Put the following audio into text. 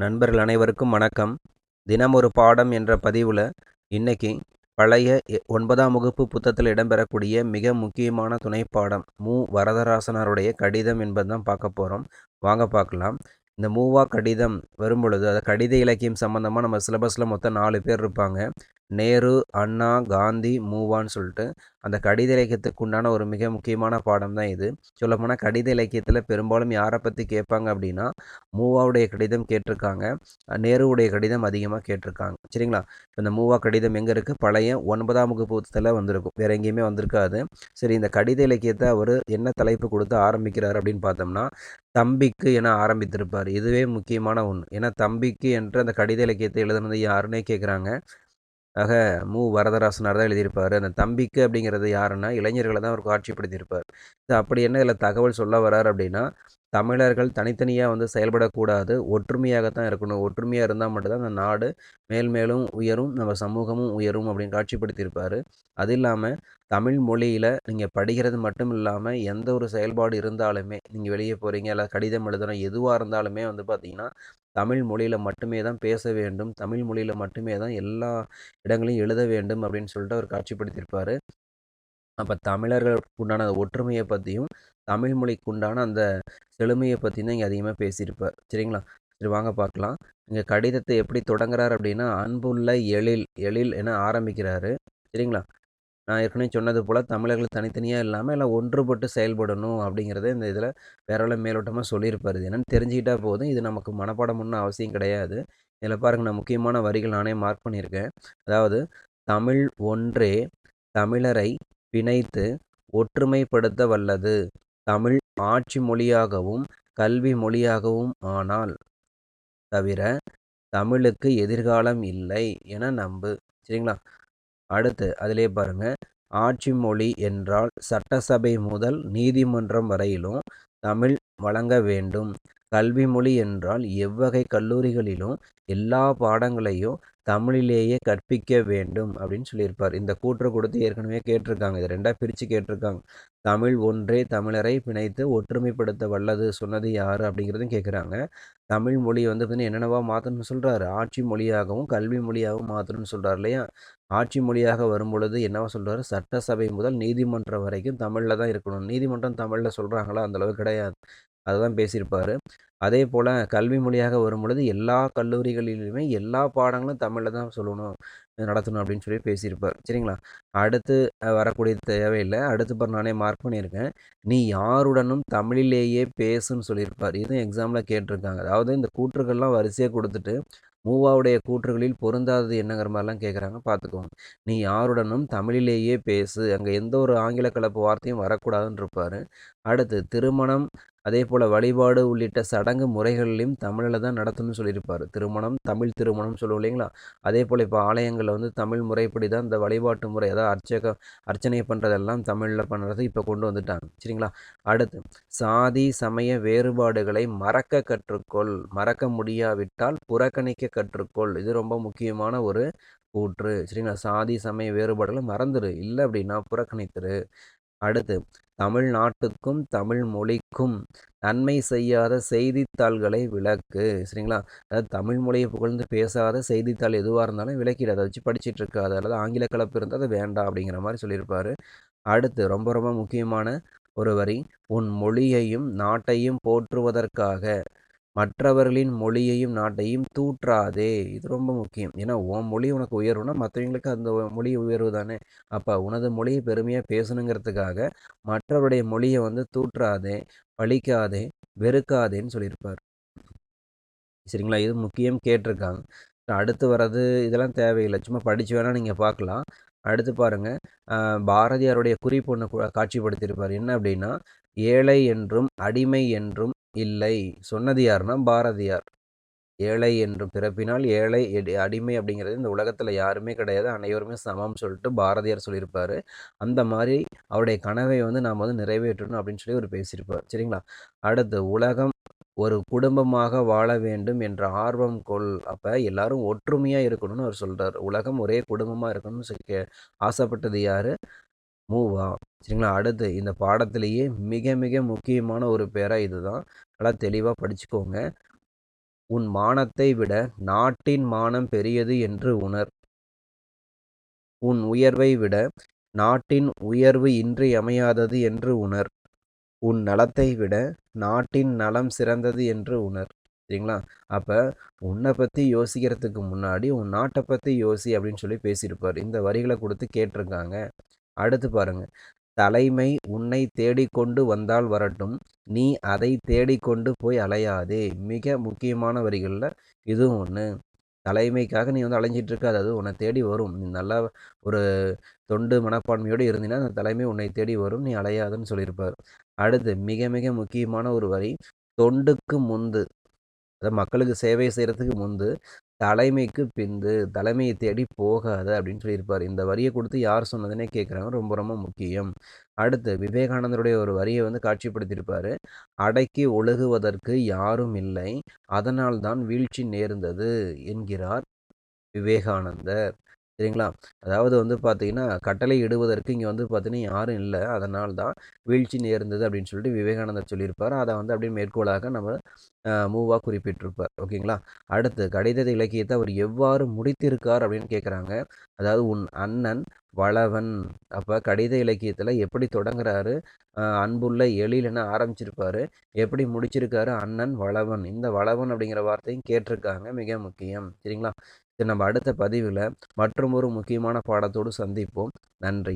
நண்பர்கள் அனைவருக்கும் வணக்கம். தினம் ஒரு பாடம் என்ற பதிவில் இன்னைக்கு பழைய எ- ஒன்பதாம் வகுப்பு புத்தகத்தில் இடம்பெறக்கூடிய மிக முக்கியமான துணை பாடம் மு. வரதராசனாருடைய கடிதம் என்பது தான் பார்க்க போகிறோம் வாங்க பார்க்கலாம். இந்த மூவா கடிதம் வரும் பொழுது அது கடித இலக்கியம் சம்மந்தமாக நம்ம சிலபஸில் மொத்தம் நாலு பேர் இருப்பாங்க. நேரு அண்ணா காந்தி மூவான்னு சொல்லிட்டு அந்த கடித இலக்கியத்துக்கு உண்டான ஒரு மிக முக்கியமான பாடம் தான் இது. சொல்லப்போனால் கடித இலக்கியத்தில் பெரும்பாலும் யாரை பற்றி கேட்பாங்க அப்படின்னா மூவாவுடைய கடிதம் கேட்டிருக்காங்க. நேருவுடைய கடிதம் அதிகமாக கேட்டிருக்காங்க. சரிங்களா? இந்த மூவா கடிதம் எங்கே இருக்குது பழைய ஒன்பதாம் வகுப்புத்தில் வந்திருக்கும். வேறு எங்கேயுமே வந்திருக்காது. சரி இந்த கடித இலக்கியத்தை அவர் என்ன தலைப்பு கொடுத்து ஆரம்பிக்கிறார் அப்படின்னு பார்த்தோம்னா தம்பிக்கு என ஆரம்பித்திருப்பார். இதுவே முக்கியமான ஒன்று ஏன்னா தம்பிக்கு என்று அந்த கடித இலக்கியத்தை எழுதுனது யாருன்னே கேட்குறாங்க ஆக மு. வரதராசனார் தான் எழுதியிருப்பார். அந்த தம்பிக்கு அப்படிங்கிறது யாருன்னா இளைஞர்களை தான் அவர் காட்சிப்படுத்தியிருப்பார். இது அப்படி என்ன இதில் தகவல் சொல்ல வரார் அப்படின்னா தமிழர்கள் தனித்தனியாக வந்து செயல்படக்கூடாது. ஒற்றுமையாகத்தான் இருக்கணும். ஒற்றுமையாக இருந்தால் மட்டும்தான் அந்த நாடு மேல் மேலும் உயரும் நம்ம சமூகமும் உயரும் அப்படின்னு காட்சிப்படுத்தியிருப்பார். அது இல்லாமல் தமிழ் மொழியில் நீங்கள் படிக்கிறது மட்டும் இல்லாமல் எந்த ஒரு செயல்பாடு இருந்தாலுமே நீங்கள் வெளியே போகிறீங்க இல்லை கடிதம் எழுதணும் எதுவாக இருந்தாலுமே வந்து பார்த்தீங்கன்னா தமிழ் மொழியில் மட்டுமே தான் பேச வேண்டும் தமிழ் மொழியில் மட்டுமே தான் எல்லா இடங்களையும் எழுத வேண்டும் அப்படின்னு சொல்லிட்டு அவர் காட்சிப்படுத்தியிருப்பார். அப்போ தமிழர்களுக்கு உண்டான ஒற்றுமையை பற்றியும் தமிழ் மொழிக்கு உண்டான அந்த செழுமையை பற்றியும் தான் இங்கே அதிகமாக பேசியிருப்பார். சரிங்களா? சரி வாங்க பார்க்கலாம். இங்கே கடிதத்தை எப்படி தொடங்குறாரு அப்படின்னா அன்புள்ள எழில் எழில் என ஆரம்பிக்கிறாரு. சரிங்களா? நான் ஏற்கனவே சொன்னது போல் தமிழர்கள் தனித்தனியாக இல்லாமல் எல்லாம் ஒன்றுபட்டு செயல்படணும் அப்படிங்கிறத இந்த இதில் வேற மேலோட்டமாக சொல்லியிருப்பார். இது தெரிஞ்சுக்கிட்டால் தெரிஞ்சுக்கிட்டா போதும். இது நமக்கு மனப்பாடம் ஒன்றும் அவசியம் கிடையாது. இதில் பாருங்க நான் முக்கியமான வரிகள் நானே மார்க் பண்ணியிருக்கேன். அதாவது தமிழ் ஒன்றே தமிழரை பிணைத்து ஒற்றுமைப்படுத்த வல்லது. தமிழ் ஆட்சி மொழியாகவும் கல்வி மொழியாகவும் ஆனால் தவிர தமிழுக்கு எதிர்காலம் இல்லை என நம்பு. சரிங்களா? அடுத்து அதிலே பாருங்க. ஆட்சி மொழி என்றால் சட்டசபை முதல் நீதிமன்றம் வரையிலும் தமிழ் வழங்க வேண்டும். கல்வி மொழி என்றால் எவ்வகை கல்லூரிகளிலும் எல்லா பாடங்களையும் தமிழிலேயே கற்பிக்க வேண்டும் அப்படின்னு சொல்லியிருப்பார். இந்த கூற்று கொடுத்து ஏற்கனவே கேட்டிருக்காங்க. இது ரெண்டாக பிரித்து கேட்டிருக்காங்க. தமிழ் ஒன்றே தமிழரை பிணைத்து ஒற்றுமைப்படுத்த வல்லது சொன்னது யார் அப்படிங்கிறதும் கேட்குறாங்க தமிழ் மொழி வந்து பார்த்தீங்கன்னா என்னென்னவா மாற்றணும்னு சொல்கிறாரு ஆட்சி மொழியாகவும் கல்வி மொழியாகவும் மாற்றணும்னு சொல்கிறார் இல்லையா? ஆட்சி மொழியாக வரும்பொழுது என்னவா சொல்கிறாரு சட்டசபை முதல் நீதிமன்றம் வரைக்கும் தமிழில் தான் இருக்கணும். நீதிமன்றம் தமிழில் சொல்கிறாங்களா அந்தளவு கிடையாது. அதுதான் பேசியிருப்பார். அதே போல் கல்வி மொழியாக வரும் பொழுது எல்லா கல்லூரிகளிலுமே எல்லா பாடங்களும் தமிழில் தான் சொல்லணும் நடத்தணும் அப்படின்னு சொல்லி பேசியிருப்பார். சரிங்களா? அடுத்து வரக்கூடிய தேவையில்லை. அடுத்து பார் நானே மார்க் பண்ணியிருக்கேன். நீ யாருடனும் தமிழிலேயே பேசுன்னு சொல்லியிருப்பார். இதுவும் எக்ஸாமில் கேட்டிருக்காங்க. அதாவது இந்த கூற்றுக்கள்லாம் வரிசையாக கொடுத்துட்டு மூவாவுடைய கூற்றுகளில் பொருந்தாதது என்னங்கிற மாதிரிலாம் கேட்குறாங்க. பார்த்துக்கோங்க. நீ யாருடனும் தமிழிலேயே பேசு. அங்கே எந்த ஒரு ஆங்கில கலப்பு வார்த்தையும் வரக்கூடாதுன்னு இருப்பார். அடுத்து திருமணம் அதே போல் வழிபாடு உள்ளிட்ட சடங்கு முறைகளிலும் தமிழில் தான் நடத்தணும்னு சொல்லியிருப்பார். திருமணம் தமிழ் திருமணம் சொல்லுவோம் இல்லைங்களா? அதே போல் இப்போ ஆலயங்களில் வந்து தமிழ் முறைப்படி தான் இந்த வழிபாட்டு முறை அதாவது அர்ச்சக அர்ச்சனை பண்ணுறதெல்லாம் தமிழில் பண்ணுறது இப்போ கொண்டு வந்துட்டாங்க. சரிங்களா? அடுத்து சாதி சமய வேறுபாடுகளை மறக்க கற்றுக்கொள். மறக்க முடியாவிட்டால் புறக்கணிக்க கற்றுக்கொள். இது ரொம்ப முக்கியமான ஒரு கூற்று. சரிங்களா? சாதி சமய வேறுபாடுகளை மறந்துடு இல்லை அப்படின்னா புறக்கணித்துரு. அடுத்து தமிழ்நாட்டுக்கும் தமிழ் மொழிக்கும் நன்மை செய்யாத செய்தித்தாள்களை விளக்கு. சரிங்களா? அதாவது தமிழ் மொழியை புகழ்ந்து பேசாத செய்தித்தாள் எதுவாக இருந்தாலும் விளக்கிடு. அதை வச்சு படிச்சிட்டு இருக்காது அல்லது ஆங்கில கலப்பு இருந்தால் அது வேண்டாம் அப்படிங்கிற மாதிரி சொல்லியிருப்பாரு. அடுத்து ரொம்ப ரொம்ப முக்கியமான ஒரு வரி. உன் மொழியையும் நாட்டையும் போற்றுவதற்காக மற்றவர்களின் மொழியையும் நாட்டையும் தூற்றாதே. இது ரொம்ப முக்கியம். ஏன்னா உன் மொழி உனக்கு உயரும்னா, மற்றவங்களுக்கு அந்த மொழி உயர்வு தானே. அப்போ உனது மொழியை பெருமையாக பேசணுங்கிறதுக்காக மற்றவருடைய மொழியை வந்து தூற்றாதே பழிக்காதே வெறுக்காதேன்னு சொல்லியிருப்பார். சரிங்களா? இது முக்கியம் கேட்டிருக்காங்க. அடுத்து வர்றது இதெல்லாம் தேவையில்லை. சும்மா படித்து வேணால் நீங்கள் பார்க்கலாம். அடுத்து பாருங்கள் பாரதியாருடைய குறிப்பு ஒன்று கு- காட்சிப்படுத்தியிருப்பார். என்ன அப்படின்னா ஏழை என்றும் அடிமை என்றும் இல்லை. சொன்னது யாருன்னா பாரதியார். ஏழை என்று பிறப்பினால் ஏழை எடி- அடிமை அப்படிங்கிறது இந்த உலகத்தில் யாருமே கிடையாது. அனைவருமே சமம் சொல்லிட்டு பாரதியார் சொல்லியிருப்பார். அந்த மாதிரி அவருடைய கனவை வந்து நாம் வந்து நிறைவேற்றணும் அப்படின்னு சொல்லி அவர் பேசியிருப்பார். சரிங்களா? அடுத்து உலகம் ஒரு குடும்பமாக வாழ வேண்டும் என்ற ஆர்வம் கொள். அப்போ எல்லாரும் ஒற்றுமையாக இருக்கணும்னு அவர் சொல்கிறார் உலகம் ஒரே குடும்பமாக இருக்கணும்னு கே- ஆசைப்பட்டது யார்? மூவா சரிங்களா? அடுத்து இந்த பாடத்திலேயே மிக மிக முக்கியமான ஒரு பேராக இதுதான். நல்லா தெளிவாக படிச்சுக்கோங்க. உன் மானத்தை விட நாட்டின் மானம் பெரியது என்று உணர். உன் உயர்வை விட நாட்டின் உயர்வு இன்றியமையாதது என்று உணர். உன் நலத்தை விட நாட்டின் நலம் சிறந்தது என்று உணர். சரிங்களா? அப்போ உன்னை பற்றி யோசிக்கிறதுக்கு முன்னாடி உன் நாட்டை பற்றி யோசி அப்படின்னு சொல்லி பேசியிருப்பார். இந்த வரிகளை கொடுத்து கேட்டிருக்காங்க. அடுத்து பாருங்க. தலைமை உன்னை தேடிக்கொண்டு வந்தால் வரட்டும். நீ அதை தேடிக்கொண்டு போய் அலையாதே. மிக முக்கியமான வரிகளில் இதுவும் ஒன்று தலைமைக்காக நீ வந்து அலைஞ்சிட்டு இருக்காது அது உன்னை தேடி வரும். நீ நல்லா ஒரு தொண்டு மனப்பான்மையோடு இருந்தீங்கன்னா அந்த தலைமை உன்னை தேடி வரும். நீ அலையாதுன்னு சொல்லியிருப்பார். அடுத்து மிக மிக முக்கியமான ஒரு வரி. தொண்டுக்கு முந்து. அதாவது மக்களுக்கு சேவை செய்கிறதுக்கு முந்து. தலைமைக்கு பிந்து தலைமையை தேடி போகாத அப்படின்னு சொல்லியிருப்பார். இந்த வரியை கொடுத்து யார் சொன்னதுன்னே கேட்குறாங்க ரொம்ப ரொம்ப முக்கியம். அடுத்து விவேகானந்தருடைய ஒரு வரியை வந்து காட்சிப்படுத்தியிருப்பார். அடக்கி ஒழுகுவதற்கு யாரும் இல்லை. அதனால்தான் வீழ்ச்சி நேர்ந்தது என்கிறார் விவேகானந்தர். சரிங்களா? அதாவது வந்து பார்த்தீங்கன்னா கட்டளை இடுவதற்கு இங்கே வந்து பார்த்தீங்கன்னா யாரும் இல்லை. அதனால் தான் வீழ்ச்சி நேர்ந்தது அப்படின்னு சொல்லிட்டு விவேகானந்தர் சொல்லியிருப்பார். அதை வந்து அப்படியே மேற்கோளாக நம்ம மூவாக குறிப்பிட்டிருப்பார். ஓகேங்களா? அடுத்து கடித இலக்கியத்தை அவர் எவ்வாறு முடித்திருக்கார் அப்படின்னு கேட்குறாங்க. அதாவது உன் அண்ணன் வளவன் அப்போ கடித இலக்கியத்தில் எப்படி தொடங்குறாரு? அன்புள்ள எழிலென ஆரம்பிச்சிருப்பாரு. எப்படி முடிச்சிருக்காரு? அண்ணன் வளவன். இந்த வளவன் அப்படிங்கிற வார்த்தையும் கேட்டிருக்காங்க. மிக முக்கியம். சரிங்களா? சரி நம்ம அடுத்த பதிவில் மற்றும் ஒரு முக்கியமான பாடத்தோடு சந்திப்போம். நன்றி.